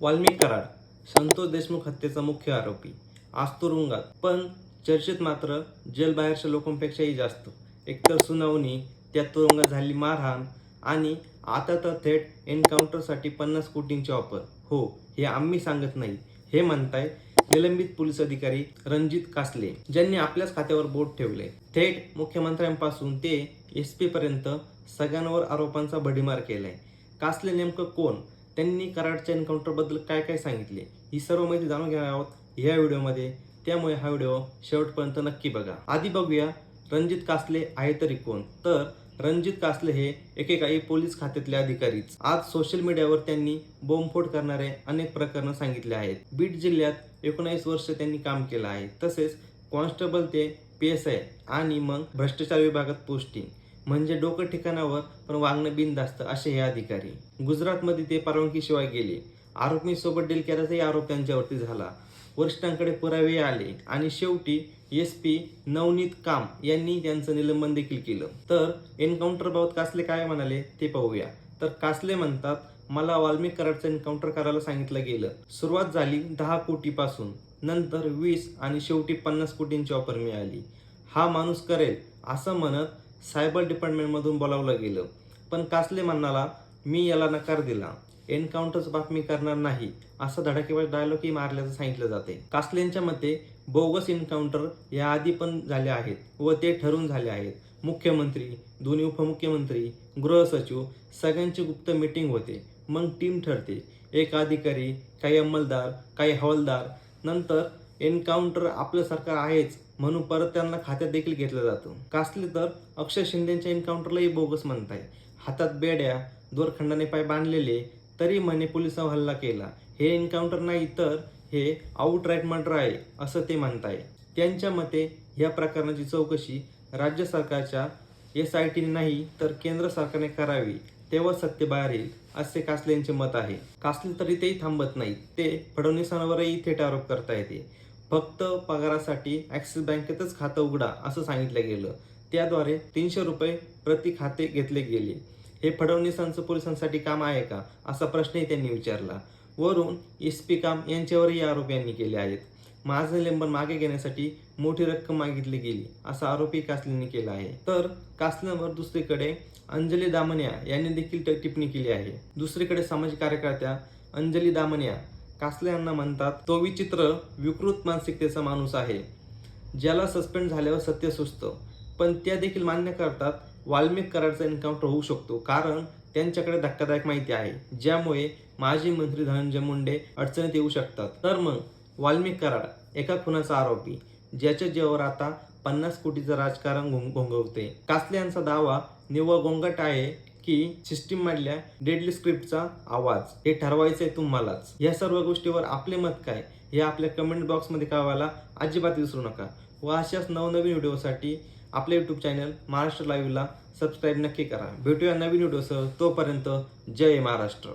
वाल्मिक कराड संतोष देशमुख हत्येचा मुख्य आरोपी आज तुरुंगात पण चर्चेत मात्र जेलबाहेरच्या लोकांपेक्षाही जास्त. एकतर सुनावणी त्यात तुरुंगात झाली मारहाण आणि आता तर थेट एन्काउंटरसाठी पन्नास कोटींची ऑफर. हो हे आम्ही सांगत नाही हे म्हणताय निलंबित पोलीस अधिकारी रणजित कासले ज्यांनी आपल्याच खात्यावर बोट ठेवले. थेट मुख्यमंत्र्यांपासून ते एस पी पर्यंत सगळ्यांवर आरोपांचा भडीमार केलाय. कासले नेमकं कोण? त्यांनी कराडच्या एन्काउंटरबद्दल काय काय सांगितले ही सर्व माहिती जाणून घेणार आहोत या व्हिडिओमध्ये. त्यामुळे हा व्हिडिओ शेवटपर्यंत नक्की बघा. आधी बघूया रणजित कासले आहे तरी कोण? तर रणजित कासले हे एकेकाळी पोलीस खात्यातले अधिकारीच. आज सोशल मीडियावर त्यांनी बोंबफोड करणारे अनेक प्रकरणं सांगितले आहेत. बीड जिल्ह्यात एकोणावीस वर्ष त्यांनी काम केलं आहे. तसेच कॉन्स्टेबल ते पी एस आय आणि मग भ्रष्टाचार विभागात पोस्टिंग म्हणजे डोकं ठिकाणावर पण वागणं बिनधास्त असे हे अधिकारी. गुजरातमध्ये ते परवानगीशिवाय गेले. आरोपींसोबत डील केल्याचाही आरोप त्यांच्यावरती झाला. वरिष्ठांकडे पुरावे आले आणि शेवटी एस पी नवनीत काम यांनी त्यांचं निलंबन देखील केलं. तर एन्काउंटरबाबत कासले काय म्हणाले ते पाहूया. तर कासले म्हणतात मला वाल्मिक कराडचं एन्काउंटर करायला सांगितलं गेलं. सुरुवात झाली दहा कोटीपासून. नंतर वीस आणि शेवटी पन्नास कोटींची ऑफर मिळाली. हा माणूस करेल असं म्हणत सायबर डिपार्टमेंटमधून बोलावलं गेलं. पण कासले म्हणाला मी याला नकार दिला. एन्काउंटरच बातमी करणार नाही. असा धडाकेबाज डायलॉगही मारल्याचं सांगितलं जाते. कासलेंच्या मते बोगस एन्काउंटर याआधी पण झाले आहेत व ते ठरून झाले आहेत. मुख्यमंत्री दोन्ही उपमुख्यमंत्री गृह सचिव सगळ्यांची गुप्त मीटिंग होते. मग टीम ठरते. एक अधिकारी काही अंमलदार काही हवालदार. नंतर एन्काउंटर आपलं सरकार आहेच म्हणून परत त्यांना खात्यात देखील घेतलं जातं. कासले तर अक्षय शिंदेच्या एन्काउंटरलाही बोगस म्हणताय. हातात बेड्या दोरखंडाने पाय बांधलेले तरी म्हणे पोलिसांवर हल्ला केला. हे एन्काउंटर नाही तर हे आउटराईट मर्डर आहे असं ते म्हणताय. त्यांच्या मते या प्रकरणाची चौकशी राज्य सरकारच्या एस आय टीने नाही तर केंद्र सरकारने करावी. तेव्हा सत्य बाहेर येईल असे कासले यांचे मत आहे. कासले तरी तेही थांबत नाही. ते फडणवीसांवरही थेट आरोप करता येते. फक्त पगारासाठी ॲक्सिस बँकेतच खातं उघडा असं सांगितलं गेलं. त्याद्वारे तीनशे रुपये प्रति खाते घेतले गेले. हे फडणवीसांचं पोलिसांसाठी काम आहे का? असा प्रश्नही त्यांनी विचारला. वरून एस पी काम यांच्यावरही आरोप यांनी केले आहेत. माझं निलंबन मागे घेण्यासाठी मोठी रक्कम मागितली गेली असा आरोपही कासलेंनी केला आहे. तर कासल्यावर दुसरीकडे अंजली दामनिया यांनी देखील ट- टिप्पणी केली आहे. दुसरीकडे सामाजिक कार्यकर्त्या अंजली दामनिया कासले यांना म्हणतात तो विचित्र विकृत मानसिकतेचा माणूस आहे ज्याला सस्पेंड झाल्यावर सत्य सुचतं. पण त्या देखील मान्य करतात वाल्मिक कराडचा एन्काउंटर होऊ शकतो कारण त्यांच्याकडे धक्कादायक माहिती आहे ज्यामुळे माजी मंत्री धनंजय मुंडे अडचणीत येऊ शकतात. तर मग वाल्मिक कराड एका खुनाचा आरोपी ज्याच्या जीवावर आता पन्नास कोटीचं राजकारण घोंग- घोंगवते. कासले यांचा दावा निव्वळ गोंगट आहे की सिस्टीम मधल्या डेडली स्क्रिप्टचा आवाज हे ठरवायचं आहे तुम्हालाच. या सर्व गोष्टीवर आपले मत काय? हे आपल्या कमेंट बॉक्समध्ये कळवायला अजिबात विसरू नका. व अशाच नवनवीन व्हिडिओसाठी आपले यूट्यूब चॅनल महाराष्ट्र लाईव्हला सबस्क्राईब नक्की करा. भेटूया नवीन व्हिडिओसह तोपर्यंत जय महाराष्ट्र.